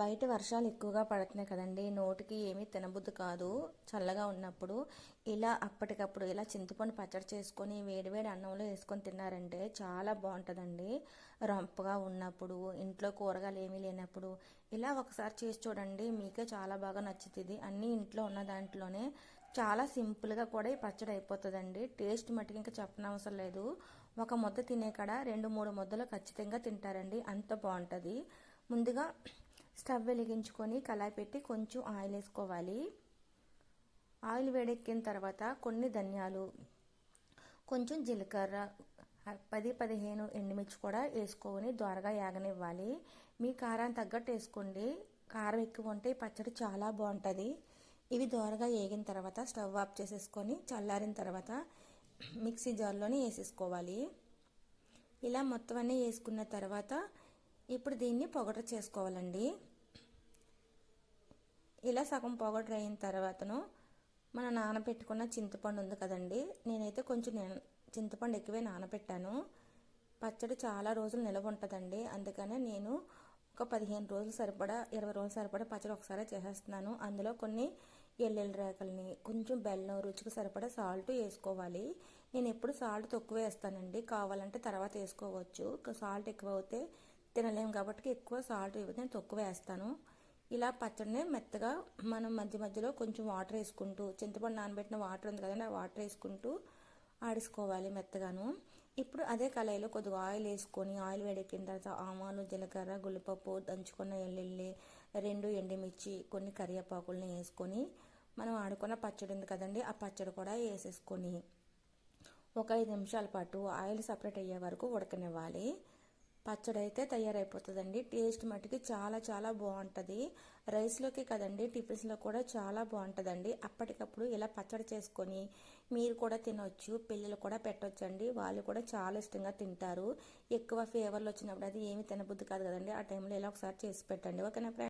బయట వర్షాలు ఎక్కువగా పడుతున్నాయి కదండి. నోటికి ఏమీ తినబుద్ధి కాదు. చల్లగా ఉన్నప్పుడు ఇలా అప్పటికప్పుడు ఇలా చింతపండు పచ్చడి చేసుకొని వేడివేడి అన్నంలో వేసుకొని తిన్నారంటే చాలా బాగుంటుందండి. రంపగా ఉన్నప్పుడు ఇంట్లో కూరగాయలు ఏమీ లేనప్పుడు ఇలా ఒకసారి చేసి చూడండి. మీకే చాలా బాగా నచ్చుతుంది. అన్నీ ఇంట్లో ఉన్న దాంట్లోనే చాలా సింపుల్గా కూడా ఈ పచ్చడి అయిపోతుందండి. టేస్ట్ మటుకు ఇంకా చెప్పనవసరం లేదు. ఒక ముద్ద తినే కాడ రెండు మూడు ముద్దలు ఖచ్చితంగా తింటారండి. అంత బాగుంటుంది. ముందుగా స్టవ్ వెలిగించుకొని కళాయి పెట్టి కొంచెం ఆయిల్ వేసుకోవాలి. ఆయిల్ వేడెక్కిన తర్వాత కొన్ని ధనియాలు కొంచెం జీలకర్ర పది పదిహేను ఎండుమిర్చి కూడా వేసుకొని దోరగా యాగనివ్వాలి. మీ కారాన్ని తగ్గట్టు వేసుకోండి. కారం ఎక్కువ ఉంటే పచ్చడి చాలా బాగుంటుంది. ఇవి దోరగా వేగిన తర్వాత స్టవ్ ఆఫ్ చేసేసుకొని చల్లారిన తర్వాత మిక్సీ జార్లోనే వేసేసుకోవాలి. ఇలా మొత్తం అన్నీ వేసుకున్న తర్వాత ఇప్పుడు దీన్ని పొగట చేసుకోవాలండి. ఇలా సగం పొగట అయిన తర్వాతను మన నానబెట్టుకున్న చింతపండు ఉంది కదండి. నేనైతే కొంచెం చింతపండు ఎక్కువే నానబెట్టాను పచ్చడి చాలా రోజులు నిలవ ఉంటుందండి. అందుకనే నేను ఒక పదిహేను రోజులు సరిపడా ఇరవై రోజులు సరిపడా పచ్చడి ఒకసారి చేసేస్తున్నాను. అందులో కొన్ని ఎల్లెల్లి రేకల్ని కొంచెం బెల్లం రుచికి సరిపడా సాల్ట్ వేసుకోవాలి. నేను ఎప్పుడు సాల్ట్ తక్కువ వేస్తానండి. కావాలంటే తర్వాత వేసుకోవచ్చు. సాల్ట్ ఎక్కువ అవుతే తినలేము కాబట్టి ఎక్కువ సాల్ట్ నేను తక్కువ వేస్తాను. ఇలా పచ్చడిని మెత్తగా మనం మధ్య మధ్యలో కొంచెం వాటర్ వేసుకుంటూ చింతపండు నానబెట్టిన వాటర్ ఉంది కదండి ఆ వాటర్ వేసుకుంటూ ఆడేసుకోవాలి మెత్తగాను. ఇప్పుడు అదే కళాయిలో కొద్దిగా ఆయిల్ వేసుకొని ఆయిల్ వేడెక్కిన తర్వాత ఆమాలు జీలకర్ర గుల్లపప్పు దంచుకున్న ఎల్లుల్లి రెండు ఎండుమిర్చి కొన్ని కరివేపాకులను వేసుకొని మనం ఆడుకున్న పచ్చడి ఉంది కదండి ఆ పచ్చడి కూడా వేసేసుకొని ఒక ఐదు నిమిషాల పాటు ఆయిల్ సపరేట్ అయ్యే వరకు ఉడకనివ్వాలి. పచ్చడి అయితే తయారైపోతుందండి. టేస్ట్ మట్టుకి చాలా చాలా బాగుంటుంది రైస్లోకి కదండి టిఫిన్స్లో కూడా చాలా బాగుంటుందండి అప్పటికప్పుడు ఇలా పచ్చడి చేసుకొని మీరు కూడా తినొచ్చు పిల్లలు కూడా పెట్టొచ్చండి. వాళ్ళు కూడా చాలా ఇష్టంగా తింటారు. ఎక్కువ ఫీవర్లు వచ్చినప్పుడు అది ఏమి తినబుద్ధి కాదు కదండి. ఆ టైంలో ఇలా ఒకసారి చేసి పెట్టండి. ఓకేనా